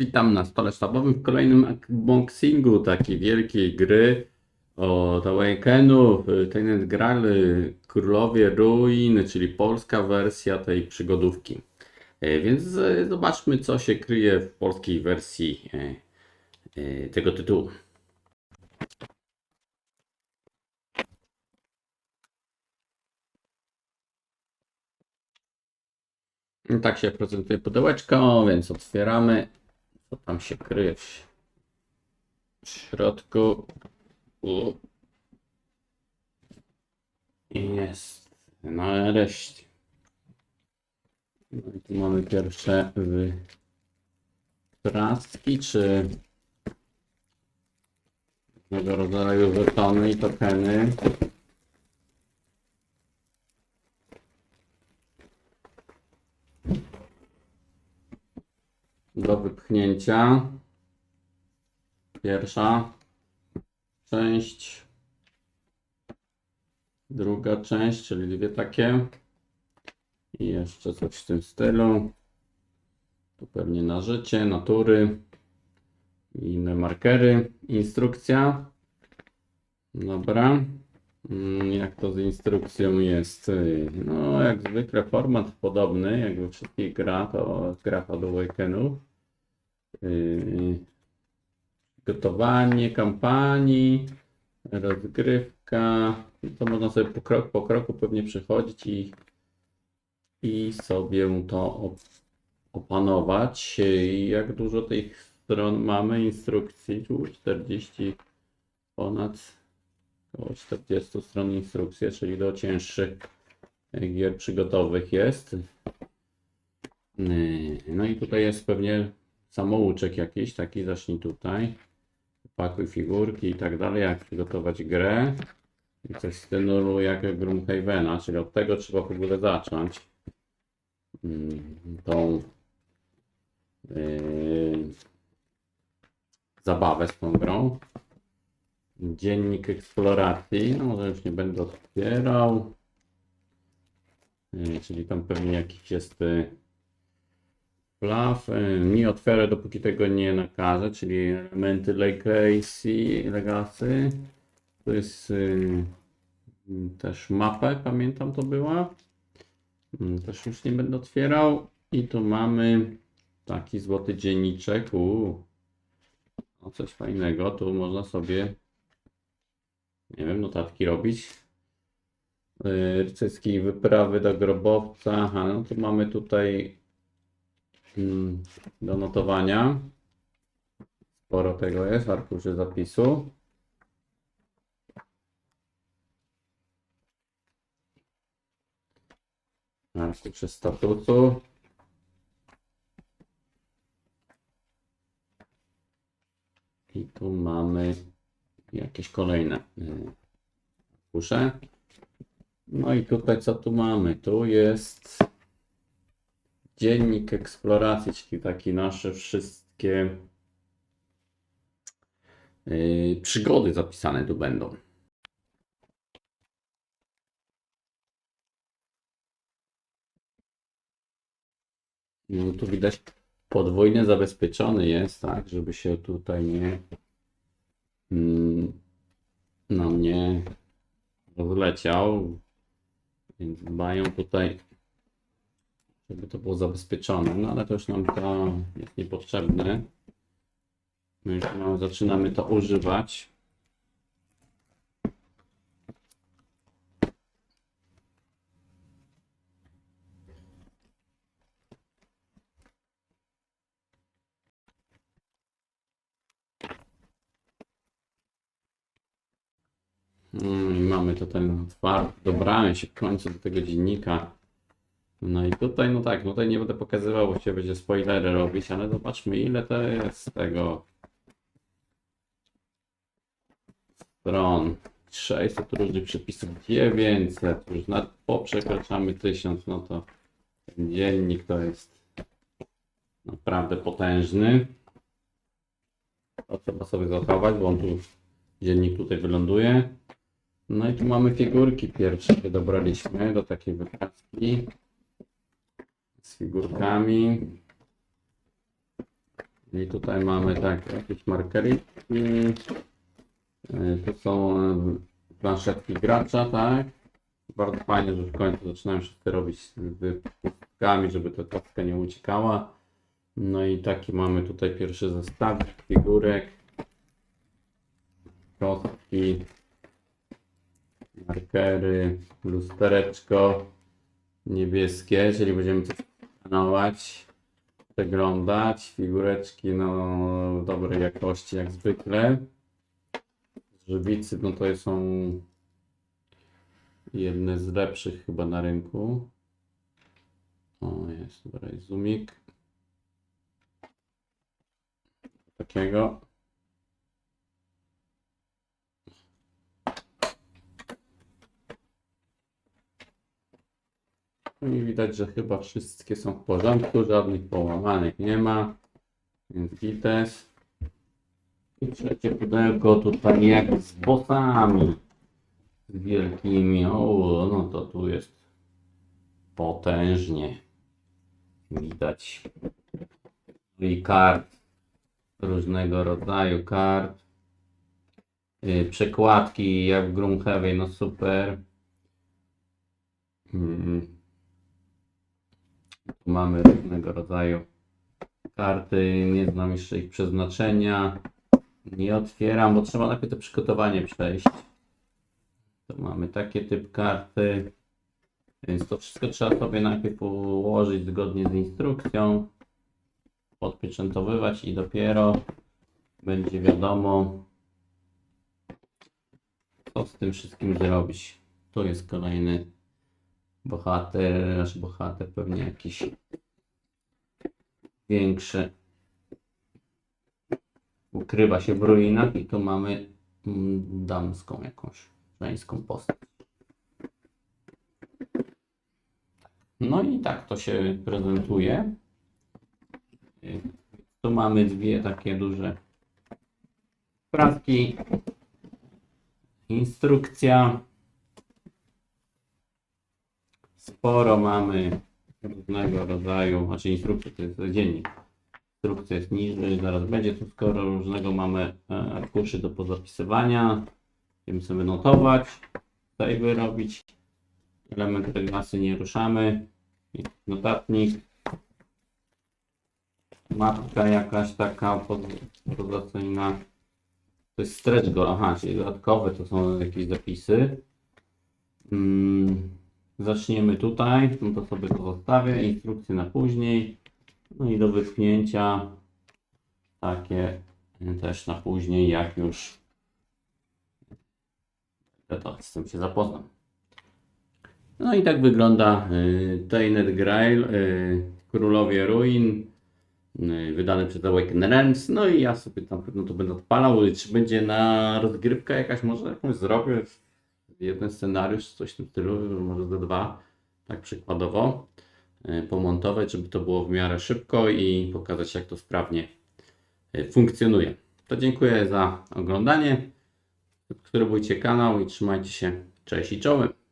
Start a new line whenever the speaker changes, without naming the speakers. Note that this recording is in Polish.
Witam na stole sztabowym w kolejnym unboxingu takiej wielkiej gry od Awakenów. Tenant Graal Królowie Ruin, czyli polska wersja tej przygodówki. E, Więc zobaczmy, co się kryje w polskiej wersji tego tytułu. I Tak się prezentuje pudełeczko, więc otwieramy. Co tam się kryje w środku? U. Jest. Nareszcie. No i tu mamy pierwsze wypraski, czy różnego rodzaju żetony i tokeny. do wypchnięcia. Pierwsza część. Druga część, czyli dwie takie. I jeszcze coś w tym stylu. Tu pewnie na życie, natury i inne markery. Instrukcja. Dobra. Mm, Jak to z instrukcją jest? No, jak zwykle format podobny, jak we wszystkich gra, to gra od Awakenów. Yy, Gotowanie kampanii, rozgrywka. To można sobie po krok po kroku pewnie przechodzić i, i sobie to op- opanować. Jak dużo tych stron mamy, instrukcji, tu 40 ponad około 40 stron instrukcji, czyli do cięższych gier przygotowych jest. Yy, No i tutaj jest pewnie samouczek jakiś, taki zacznij tutaj. Pakuj figurki i tak dalej, jak przygotować grę. I coś stylu jak Gloomhavena, czyli od tego trzeba w ogóle zacząć. Mm, Tą yy, zabawę z tą grą. Dziennik eksploracji, no może już nie będę otwierał. Yy, Czyli tam pewnie jakiś jest yy, Yy, Nie otwierę dopóki tego nie nakażę, czyli elementy Legacy. Legacy. To jest yy, też mapę, pamiętam to była. Yy, Też już nie będę otwierał. I tu mamy taki złoty dzienniczek. Uuu. No coś fajnego. Tu można sobie nie wiem, notatki robić. Yy, Rycerskiej wyprawy do grobowca. Aha, no to mamy tutaj mm, do notowania. Sporo tego jest, arkuszy zapisu. Arkusze statusu. I tu mamy jakieś kolejne y, arkusze. No i tutaj co tu mamy? Tu jest dziennik eksploracji, czyli takie nasze wszystkie y, przygody zapisane tu będą. No tu widać podwójnie zabezpieczony jest, tak, żeby się tutaj nie mm, nam nie rozleciał. Więc dbają tutaj, żeby to było zabezpieczone. No ale to już nam to jest niepotrzebne. My już mamy, zaczynamy to używać. Mm, i mamy tutaj otwarty. Dobrałem się w końcu do tego dziennika. No i tutaj, no tak, tutaj nie będę pokazywał, bo się będzie spoilery robić, ale zobaczmy ile to jest tego stron. 600 różnych przepisów, 900, już nad poprzekraczamy 1000, no to ten dziennik to jest naprawdę potężny. To trzeba sobie zachować, bo on tu, dziennik tutaj wyląduje. No i tu mamy figurki pierwsze, które dobraliśmy do takiej wypraski z figurkami. I tutaj mamy tak, jakieś markery. Y, To są y, planszetki gracza, tak? Bardzo fajnie, że w końcu zaczynają wszyscy robić z wypustkami, żeby ta kostka nie uciekała. No i taki mamy tutaj pierwszy zestaw figurek. Kostki, markery, lustereczko niebieskie, czyli będziemy coś skanować, przeglądać. Figureczki no dobrej jakości jak zwykle. Żywicy no to są jedne z lepszych chyba na rynku. O jest, dobra, jest zoomik. Takiego. I widać, że chyba wszystkie są w porządku, żadnych połamanych nie ma. Więc gites. I trzecie pudełko tutaj jak z bossami. Z wielkimi. O, no to tu jest potężnie. Widać. I kart. Różnego rodzaju kart. Yy, Przekładki jak w Gloomhaven, no super. Mm. Tu mamy różnego rodzaju karty. Nie znam jeszcze ich przeznaczenia. Nie otwieram, bo trzeba najpierw to przygotowanie przejść. Tu mamy taki typ karty. Więc to wszystko trzeba sobie najpierw ułożyć zgodnie z instrukcją. Podpieczętowywać i dopiero będzie wiadomo, co z tym wszystkim zrobić. Tu jest kolejny bohater, nasz bohater pewnie jakiś większy. Ukrywa się w ruinach i tu mamy mm, damską jakąś, żeńską postać. No i tak to się prezentuje. Tu mamy dwie takie duże sprawki. Instrukcja. Sporo mamy różnego rodzaju, znaczy instrukcja to jest dziennik. Instrukcja jest niżej, zaraz będzie tu skoro różnego mamy e, arkuszy do pozapisywania. Będziemy sobie notować, save robić. Elementy klasy nie ruszamy. Notatnik. Mapka jakaś taka pozacyjna. To jest stretch goal, aha, czyli dodatkowe to są jakieś zapisy. Mm, zaczniemy tutaj, no to sobie to zostawię, instrukcje na później. No i do wypchnięcia takie też na później, jak już to z tym się zapoznam. No i tak wygląda y, Tainted Grail, y, Królowie Ruin, y, wydany przez Awaken Realms. No i ja sobie tam pewno to będę odpalał. Czy będzie na rozgrywkę jakaś, może jakąś zrobię jeden scenariusz, coś w tym stylu, może ze dwa, tak przykładowo, y, pomontować, żeby to było w miarę szybko i pokazać jak to sprawnie y, funkcjonuje. To dziękuję za oglądanie. Subskrybujcie kanał i trzymajcie się. Cześć i czołem.